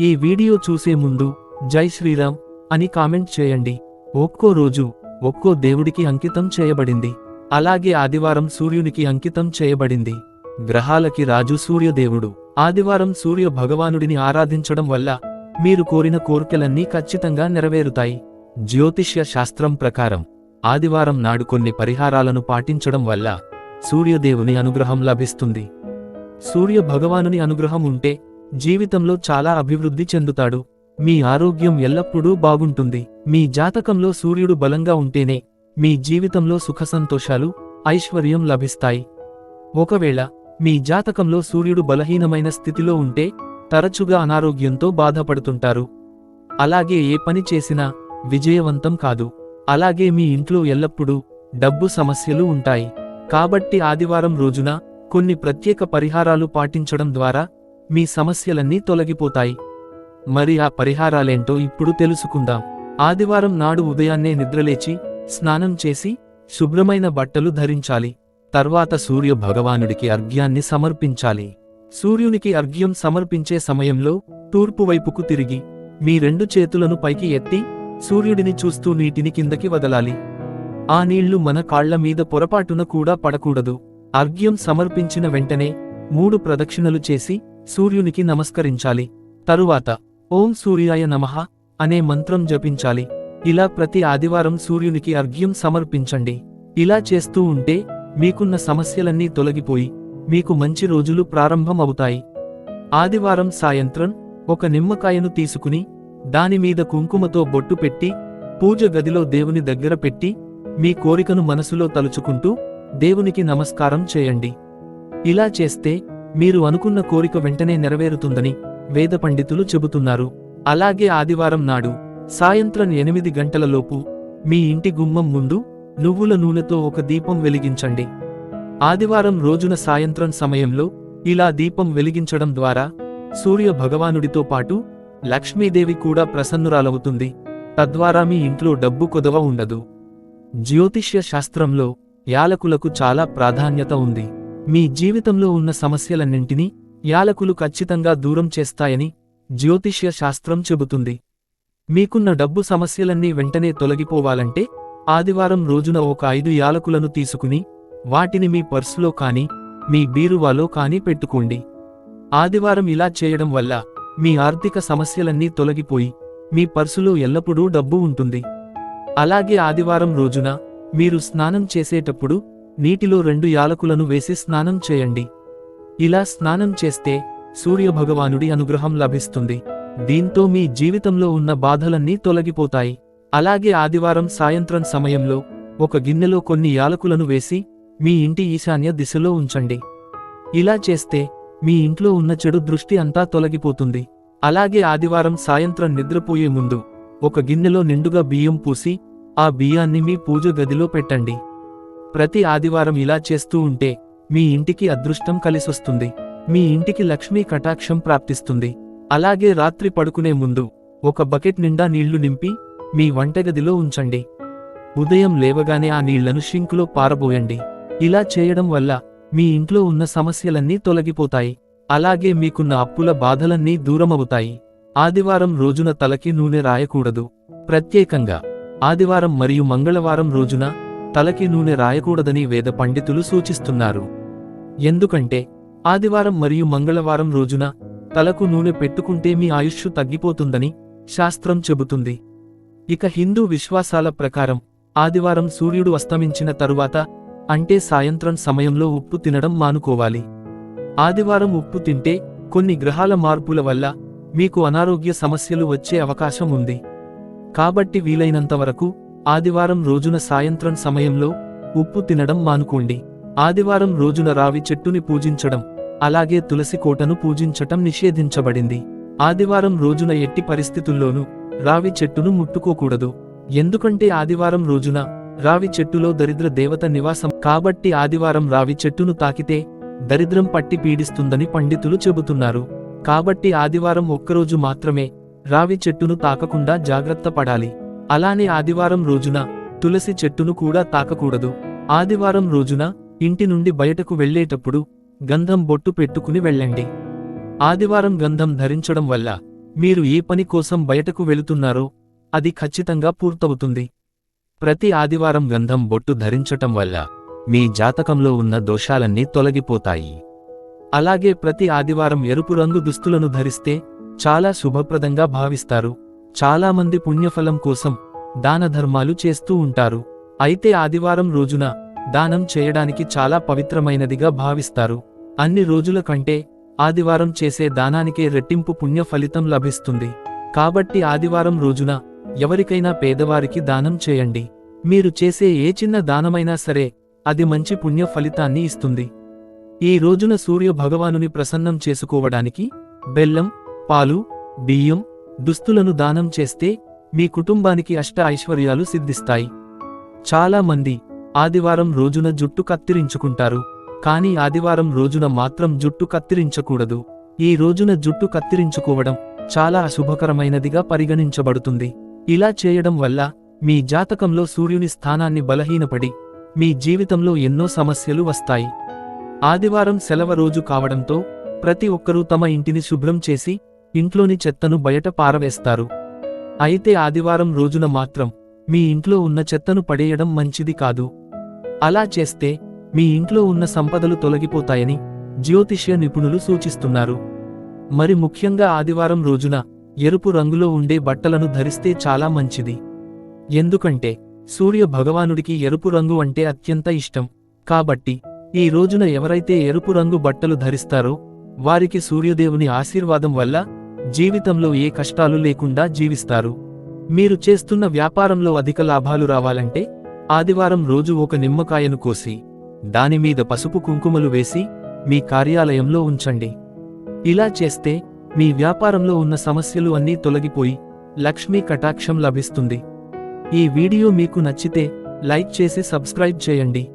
ఈ వీడియో చూసే ముందు జై శ్రీరామ్ అని కామెంట్ చేయండి. ఒక్కో రోజు ఒక్కో దేవుడికి అంకితం చేయబడింది. అలాగే ఆదివారం సూర్యునికి అంకితం చేయబడింది. గ్రహాలకి రాజు సూర్యదేవుడు. ఆదివారం సూర్య భగవానుడిని ఆరాధించడం వల్ల మీరు కోరిన కోర్కెలన్నీ ఖచ్చితంగా నెరవేరుతాయి. జ్యోతిష్య శాస్త్రం ప్రకారం ఆదివారం నాడు కొన్ని పరిహారాలను పాటించడం వల్ల సూర్యదేవుని అనుగ్రహం లభిస్తుంది. సూర్య భగవానుని అనుగ్రహం ఉంటే జీవితంలో చాలా అభివృద్ధి చెందుతాడు. మీ ఆరోగ్యం ఎల్లప్పుడూ బాగుంటుంది. మీ జాతకంలో సూర్యుడు బలంగా ఉంటేనే మీ జీవితంలో సుఖసంతోషాలు ఐశ్వర్యం లభిస్తాయి. ఒకవేళ మీ జాతకంలో సూర్యుడు బలహీనమైన స్థితిలో ఉంటే తరచుగా అనారోగ్యంతో బాధపడుతుంటారు. అలాగే ఏ పని చేసినా విజయవంతం కాదు. అలాగే మీ ఇంట్లో ఎల్లప్పుడూ డబ్బు సమస్యలు ఉంటాయి. కాబట్టి ఆదివారం రోజున కొన్ని ప్రత్యేక పరిహారాలు పాటించడం ద్వారా మీ సమస్యలన్నీ తొలగిపోతాయి. మరి ఆ పరిహారాలేంటో ఇప్పుడు తెలుసుకుందాం. ఆదివారం నాడు ఉదయాన్నే నిద్రలేచి స్నానం చేసి శుభ్రమైన బట్టలు ధరించాలి. తర్వాత సూర్య భగవానుడికి అర్ఘ్యాన్ని సమర్పించాలి. సూర్యునికి అర్ఘ్యం సమర్పించే సమయంలో తూర్పు వైపుకు తిరిగి మీ రెండు చేతులను పైకి ఎత్తి సూర్యుడిని చూస్తూ నీటిని కిందకి వదలాలి. ఆ నీళ్ళు మన కాళ్ళ మీద పొరపాటున కూడా పడకూడదు. అర్ఘ్యం సమర్పించిన వెంటనే మూడు ప్రదక్షిణలు చేసి సూర్యునికి నమస్కరించాలి. తరువాత ఓం సూర్యాయ నమః అనే మంత్రం జపించాలి. ఇలా ప్రతి ఆదివారం సూర్యునికి అర్ఘ్యం సమర్పించండి. ఇలా చేస్తూ ఉంటే మీకున్న సమస్యలన్నీ తొలగిపోయి మీకు మంచి రోజులు ప్రారంభం అవుతాయి ఆదివారం సాయంత్రం ఒక నిమ్మకాయను తీసుకుని దానిమీద కుంకుమతో బొట్టు పెట్టి పూజ గదిలో దేవుని దగ్గర పెట్టి మీ కోరికను మనసులో తలుచుకుంటూ దేవునికి నమస్కారం చేయండి. ఇలా చేస్తే మీరు అనుకున్న కోరిక వెంటనే నెరవేరుతుందని వేద పండితులు చెబుతున్నారు. అలాగే ఆదివారం నాడు సాయంత్రం ఎనిమిది గంటలలోపు మీ ఇంటి గుమ్మం ముందు నువ్వుల నూనెతో ఒక దీపం వెలిగించండి. ఆదివారం రోజున సాయంత్రం సమయంలో ఇలా దీపం వెలిగించడం ద్వారా సూర్య భగవానుడితో పాటు లక్ష్మీదేవి కూడా ప్రసన్నురాలవుతుంది. తద్వారా మీ ఇంట్లో డబ్బు కొదవ ఉండదు. జ్యోతిష్య శాస్త్రంలో యాలకులకు చాలా ప్రాధాన్యత ఉంది. మీ జీవితంలో ఉన్న సమస్యలన్నింటినీ యాలకులు ఖచ్చితంగా దూరం చేస్తాయని జ్యోతిష్య శాస్త్రం చెబుతుంది. మీకున్న డబ్బు సమస్యలన్నీ వెంటనే తొలగిపోవాలంటే ఆదివారం రోజున ఒక ఐదు యాలకులను తీసుకుని వాటిని మీ పర్సులో కాని మీ బీరువాలో కాని పెట్టుకోండి. ఆదివారం ఇలా చేయడం వల్ల మీ ఆర్థిక సమస్యలన్నీ తొలగిపోయి మీ పర్సులో ఎల్లప్పుడూ డబ్బు ఉంటుంది. అలాగే ఆదివారం రోజున మీరు స్నానం చేసేటప్పుడు నీటిలో రెండు యాలకులను వేసి స్నానం చేయండి. ఇలా స్నానం చేస్తే సూర్యభగవానుడి అనుగ్రహం లభిస్తుంది. దీంతో మీ జీవితంలో ఉన్న బాధలన్నీ తొలగిపోతాయి. అలాగే ఆదివారం సాయంత్రం సమయంలో ఒక గిన్నెలో కొన్ని యాలకులను వేసి మీ ఇంటి ఈశాన్య దిశలో ఉంచండి. ఇలా చేస్తే మీ ఇంట్లో ఉన్న చెడు దృష్టి అంతా తొలగిపోతుంది. అలాగే ఆదివారం సాయంత్రం నిద్రపోయే ముందు ఒక గిన్నెలో నిండుగా బియ్యం పూసి ఆ బియ్యాన్ని మీ పూజ గదిలో పెట్టండి. ప్రతి ఆదివారం ఇలా చేస్తూ ఉంటే మీ ఇంటికి అదృష్టం కలిసొస్తుంది. మీ ఇంటికి లక్ష్మీ కటాక్షం ప్రాప్తిస్తుంది. అలాగే రాత్రి పడుకునే ముందు ఒక బకెట్ నిండా నీళ్ళు నింపి మీ వంటగదిలో ఉంచండి. ఉదయం లేవగానే ఆ నీళ్ళను షింకులో పారబోయండి. ఇలా చేయడం వల్ల మీ ఇంట్లో ఉన్న సమస్యలన్నీ తొలగిపోతాయి. అలాగే మీకున్న అప్పుల బాధలన్నీ దూరమవుతాయి. ఆదివారం రోజున తలకి నూనె రాయకూడదు. ప్రత్యేకంగా ఆదివారం మరియు మంగళవారం రోజున తలకి నూనె రాయకూడదని వేద పండితులు సూచిస్తున్నారు. ఎందుకంటే ఆదివారం మరియు మంగళవారం రోజున తలకు నూనె పెట్టుకుంటే మీ ఆయుష్షు తగ్గిపోతుందని శాస్త్రం చెబుతుంది. ఇక హిందూ విశ్వాసాల ప్రకారం ఆదివారం సూర్యుడు అస్తమించిన తరువాత అంటే సాయంత్రం సమయంలో ఉప్పు తినడం మానుకోవాలి. ఆదివారం ఉప్పు తింటే కొన్ని గ్రహాల మార్పుల వల్ల మీకు అనారోగ్య సమస్యలు వచ్చే అవకాశం ఉంది. కాబట్టి వీలైనంత వరకు ఆదివారం రోజున సాయంత్రం సమయంలో ఉప్పు తినడం మానుకోండి. ఆదివారం రోజున రావి చెట్టుని పూజించడం అలాగే తులసి కోటను పూజించటం నిషేధించబడింది. ఆదివారం రోజున ఎట్టి పరిస్థితుల్లోనూ రావి చెట్టును ముట్టుకోకూడదు. ఎందుకంటే ఆదివారం రోజున రావి చెట్టులో దరిద్ర దేవత నివాసం కాబట్టి ఆదివారం రావి చెట్టును తాకితే దరిద్రం పట్టి పీడిస్తుందని పండితులు చెబుతున్నారు. కాబట్టి ఆదివారం ఒక్కరోజు మాత్రమే రావి చెట్టును తాకకుండా జాగ్రత్త పడాలి. అలానే ఆదివారం రోజున తులసి చెట్టును కూడా తాకకూడదు. ఆదివారం రోజున ఇంటి నుండి బయటకు వెళ్ళేటప్పుడు గంధం బొట్టు పెట్టుకుని వెళ్ళండి. ఆదివారం గంధం ధరించడం వల్ల మీరు ఏ పని కోసం బయటకు వెళుతున్నారో అది ఖచ్చితంగా పూర్తవుతుంది. ప్రతి ఆదివారం గంధం బొట్టు ధరించటం వల్ల మీ జాతకంలో ఉన్న దోషాలన్నీ తొలగిపోతాయి. అలాగే ప్రతి ఆదివారం ఎరుపు రంగు దుస్తులను ధరిస్తే చాలా శుభప్రదంగా భావిస్తారు. చాలామంది పుణ్యఫలం కోసం దాన ధర్మాలు చేస్తూ ఉంటారు. అయితే ఆదివారం రోజున దానం చేయడానికి చాలా పవిత్రమైనదిగా భావిస్తారు. అన్ని రోజుల కంటే ఆదివారం చేసే దానానికే రెట్టింపు పుణ్య ఫలితం లభిస్తుంది. కాబట్టి ఆదివారం రోజున ఎవరికైనా పేదవారికి దానం చేయండి. మీరు చేసే ఏ చిన్న దానమైనా సరే అది మంచి పుణ్య ఫలితాన్ని ఇస్తుంది. ఈ రోజున సూర్య భగవానుని ప్రసన్నం చేసుకోవడానికి బెల్లం పాలు బియ్యం దుస్తులను దానం చేస్తే మీ కుటుంబానికి అష్ట ఐశ్వర్యాలు సిద్ధిస్తాయి. చాలా మంది ఆదివారం రోజున జుట్టు కత్తిరించుకుంటారు. కానీ ఆదివారం రోజున మాత్రం జుట్టు కత్తిరించకూడదు. ఈ రోజున జుట్టు కత్తిరించుకోవడం చాలా అశుభకరమైనదిగా పరిగణించబడుతుంది. ఇలా చేయడం వల్ల మీ జాతకంలో సూర్యుని స్థానాన్ని బలహీనపడి మీ జీవితంలో ఎన్నో సమస్యలు వస్తాయి. ఆదివారం సెలవ రోజు కావడంతో ప్రతి ఒక్కరూ తమ ఇంటిని శుభ్రం చేసి ఇంట్లోని చెత్తను బయట పారవేస్తారు. అయితే ఆదివారం రోజున మాత్రం మీ ఇంట్లో ఉన్న చెత్తను పడేయడం మంచిది కాదు. అలా చేస్తే మీ ఇంట్లో ఉన్న సంపదలు తొలగిపోతాయని జ్యోతిష్య నిపుణులు సూచిస్తున్నారు. మరి ముఖ్యంగా ఆదివారం రోజున ఎరుపు రంగులో ఉండే బట్టలను ధరిస్తే చాలా మంచిది. ఎందుకంటే సూర్య భగవానుడికి ఎరుపు రంగు అంటే అత్యంత ఇష్టం. కాబట్టి ఈ రోజున ఎవరైతే ఎరుపు రంగు బట్టలు ధరిస్తారో వారికి సూర్యదేవుని ఆశీర్వాదం వల్ల జీవితంలో ఏ కష్టాలు లేకుండా జీవిస్తారు. మీరు చేస్తున్న వ్యాపారంలో అధిక లాభాలు రావాలంటే ఆదివారం రోజు ఒక నిమ్మకాయను కోసి దానిమీద పసుపు కుంకుమలు వేసి మీ కార్యాలయంలో ఉంచండి. ఇలా చేస్తే మీ వ్యాపారంలో ఉన్న సమస్యలు అన్నీ తొలగిపోయి లక్ష్మీ కటాక్షం లభిస్తుంది. ఈ వీడియో మీకు నచ్చితే లైక్ చేసి సబ్స్క్రైబ్ చేయండి.